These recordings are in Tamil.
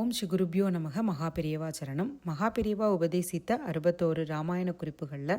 ஓம் ஸ்ரீ குருபியோ நமக. மகாபெரியவா சரணம். மகாபெரியவா உபதேசித்த அறுபத்தோரு ராமாயண குறிப்புகளில்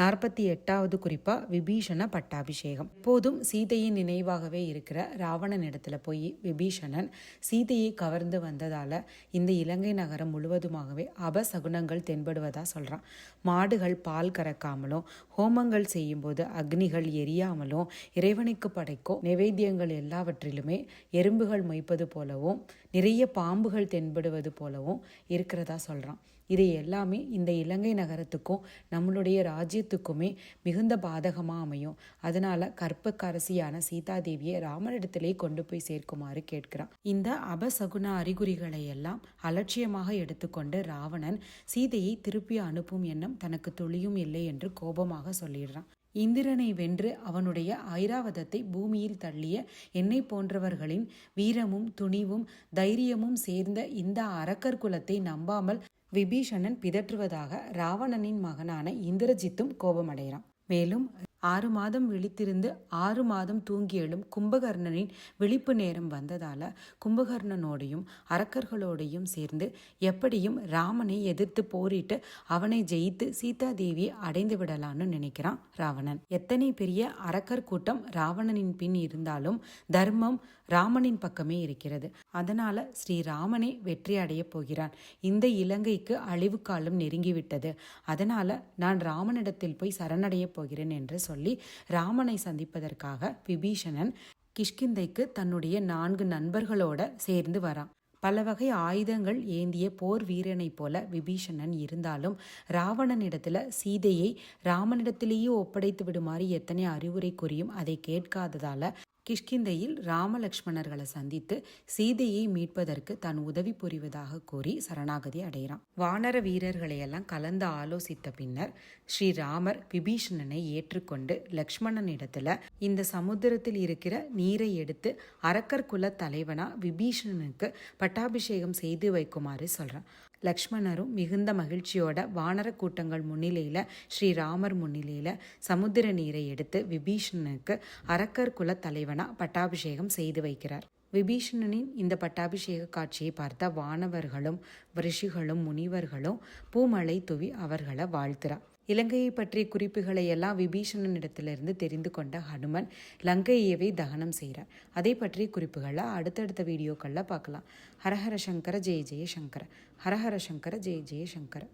நாற்பத்தி எட்டாவது குறிப்பாக விபீஷண பட்டாபிஷேகம். போதும் சீதையின் நினைவாகவே இருக்கிற ராவணன் இடத்துல போய் விபீஷணன் சீதையை கவர்ந்து வந்ததால் இந்த இலங்கை நகரம் முழுவதுமாகவே அபசகுனங்கள் தென்படுவதா சொல்கிறான் மாடுகள் பால் கறக்காமலும் ஹோமங்கள் செய்யும்போது அக்னிகள் எரியாமலும் இறைவனுக்கு படைக்கும் நிவேத்தியங்கள் எல்லாவற்றிலுமே எறும்புகள் மொய்ப்பது போலவும் நிறைய பாம்புகள் தென்படுவது போலவும் இருக்கிறதா சொல்கிறான் இது எல்லாமே இந்த இலங்கை நகரத்துக்கும் நம்மளுடைய ராஜ்யத்துக்குமே மிகுந்த பாதகமாக அமையும். அதனால கற்பக்கரசியான சீதாதேவியை ராமனிடத்திலே கொண்டு போய் சேர்க்குமாறு கேட்கிறான். இந்த அபசகுன அறிகுறிகளை எல்லாம் அலட்சியமாக எடுத்துக்கொண்டு ராவணன் சீதையை திருப்பி அனுப்பும் எண்ணம் தனக்கு துளியும் இல்லை என்று கோபமாக சொல்லிடுறான். இந்திரனை வென்று அவனுடைய ஐராவதத்தை பூமியில் தள்ளிய என்னை போன்றவர்களின் வீரமும் துணிவும் தைரியமும் சேர்ந்த இந்த அரக்கர் குலத்தை நம்பாமல் விபீஷணன் பிதற்றுவதாக ராவணனின் மகனான இந்திரஜித்தும் கோபமடைகிறான். மேலும் ஆறு மாதம் விழித்திருந்து ஆறு மாதம் தூங்கி எழும் கும்பகர்ணனின் விழிப்பு நேரம் வந்ததால கும்பகர்ணனோடையும் அரக்கர்களோடையும் சேர்ந்து எப்படியும் ராமனை எதிர்த்து போரிட்டு அவனை ஜெயித்து சீதா தேவி அடைந்து விடலான்னு நினைக்கிறான் ராவணன். எத்தனை பெரிய அரக்கர் கூட்டம் ராவணனின் பின் இருந்தாலும் தர்மம் ராமனின் பக்கமே இருக்கிறது. அதனால ஸ்ரீராமனே வெற்றி அடைய போகிறான். இந்த இலங்கைக்கு அழிவு காலம் நெருங்கிவிட்டது. அதனால நான் ராமனிடத்தில் போய் சரணடைய போகிறேன் என்று சொல்லி ராமனை சந்திப்பதற்காக விபீஷணன் கிஷ்கிந்தைக்கு தன்னுடைய நான்கு நண்பர்களோட சேர்ந்து வரான். பல வகை ஆயுதங்கள் ஏந்திய போர் வீரனைப் போல விபீஷணன் இருந்தாலும் ராவணனிடத்துல சீதையை ராமனிடத்திலேயே ஒப்படைத்து விடுமாறு எத்தனை அறிவுரை கூறியும் அதை கேட்காததால கிஷ்கிந்தையில் ராமலக்ஷ்மணர்களை சந்தித்து சீதையை மீட்பதற்கு தான் உதவி புரிவதாக கூறி சரணாகதி அடைகிறான். வானர வீரர்களையெல்லாம் கலந்து ஆலோசித்த பின்னர் ஸ்ரீராமர் விபீஷணனை ஏற்றுக்கொண்டு லக்ஷ்மணனிடத்துல இந்த சமுத்திரத்தில் இருக்கிற நீரை எடுத்து அரக்கர் குல தலைவனா விபீஷணனுக்கு பட்டாபிஷேகம் செய்து வைக்குமாறு சொல்றான். லக்ஷ்மணரும் மிகுந்த மகிழ்ச்சியோட வானர கூட்டங்கள் முன்னிலையில் ஸ்ரீராமர் முன்னிலையில் சமுத்திர நீரை எடுத்து விபீஷணனுக்கு அரக்கர் குல தலைவனா பட்டாபிஷேகம் செய்து வைக்கிறார். விபீஷணனின் இந்த பட்டாபிஷேக காட்சியை பார்த்த வானவர்களும் ரிஷிகளும் முனிவர்களும் பூமலை துவி அவர்களை வாழ்த்துறார் இலங்கையை பற்றிய குறிப்புகளை எல்லாம் விபீஷணனிடத்திலிருந்து தெரிந்து கொண்ட ஹனுமன் லங்கையவே தகனம் செய்கிறார். அதை பற்றிய குறிப்புகளை அடுத்தடுத்த வீடியோக்களில் பார்க்கலாம். ஹரஹர சங்கர ஜெய ஜெய சங்கர. ஹரஹர சங்கர ஜெய ஜெய சங்கர.